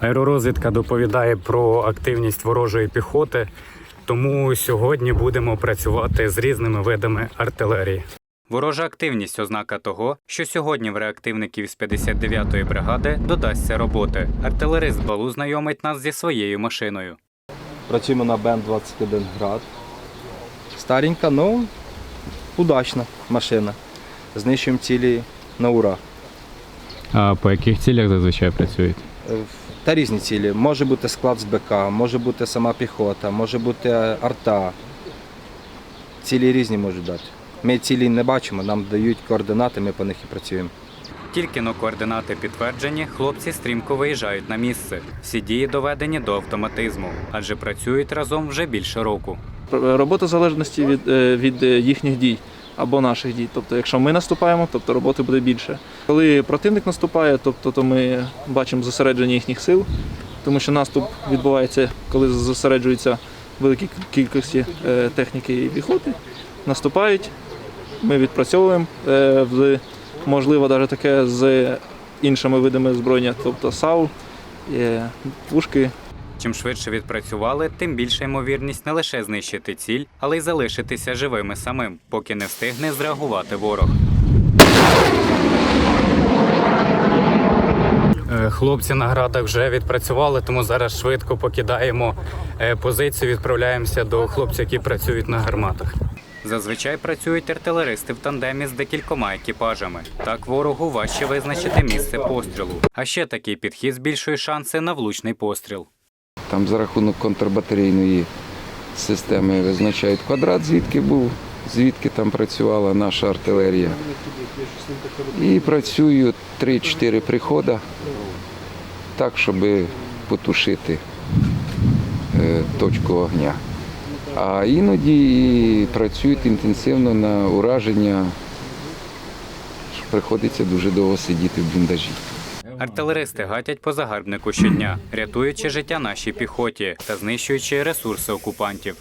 Аеророзвідка доповідає про активність ворожої піхоти, тому сьогодні будемо працювати з різними видами артилерії. Ворожа активність ознака того, що сьогодні в реактивників з 59-ї бригади додасться роботи. Артилерист Балу знайомить нас зі своєю машиною. Працюємо на БМ-21 град. Старенька, але удачна машина. Знищуємо цілі на ура. А по яких цілях зазвичай працюють? Е, Та різні цілі. Може бути склад з БК, може бути сама піхота, може бути арта. Цілі різні можуть дати. Ми цілі не бачимо, нам дають координати, ми по них і працюємо. Тільки но координати підтверджені, хлопці стрімко виїжджають на місце. Всі дії доведені до автоматизму, адже працюють разом вже більше року. Робота в залежності від, е, від е, їхніх дій або наших дій. Тобто, якщо ми наступаємо, тобто роботи буде більше. Коли противник наступає, тобто то ми бачимо зосередження їхніх сил, тому що наступ відбувається, коли зосереджуються великі кількості е, техніки і піхоти. Наступають, ми відпрацьовуємо е, можливо, навіть таке з іншими видами озброєння, тобто САУ, пушки, Чим швидше відпрацювали, тим більша ймовірність не лише знищити ціль, але й залишитися живими самим, поки не встигне зреагувати ворог. Е, Хлопці на градах вже відпрацювали, тому зараз швидко покидаємо е, позицію, відправляємося до хлопців, які працюють на гарматах. Зазвичай працюють артилеристи в тандемі з декількома екіпажами. Так ворогу важче визначити місце пострілу. А ще такий підхід збільшує шанси на влучний постріл. Там за рахунок контрбатарейної системи визначають квадрат, звідки був, звідки там працювала наша артилерія. І працюють 3-4 приходи так, щоб потушити е, точку огня. А іноді працюють інтенсивно на ураження, що приходиться дуже довго сидіти в бліндажі. Артилеристи гатять по загарбнику щодня, рятуючи життя нашій піхоті та знищуючи ресурси окупантів.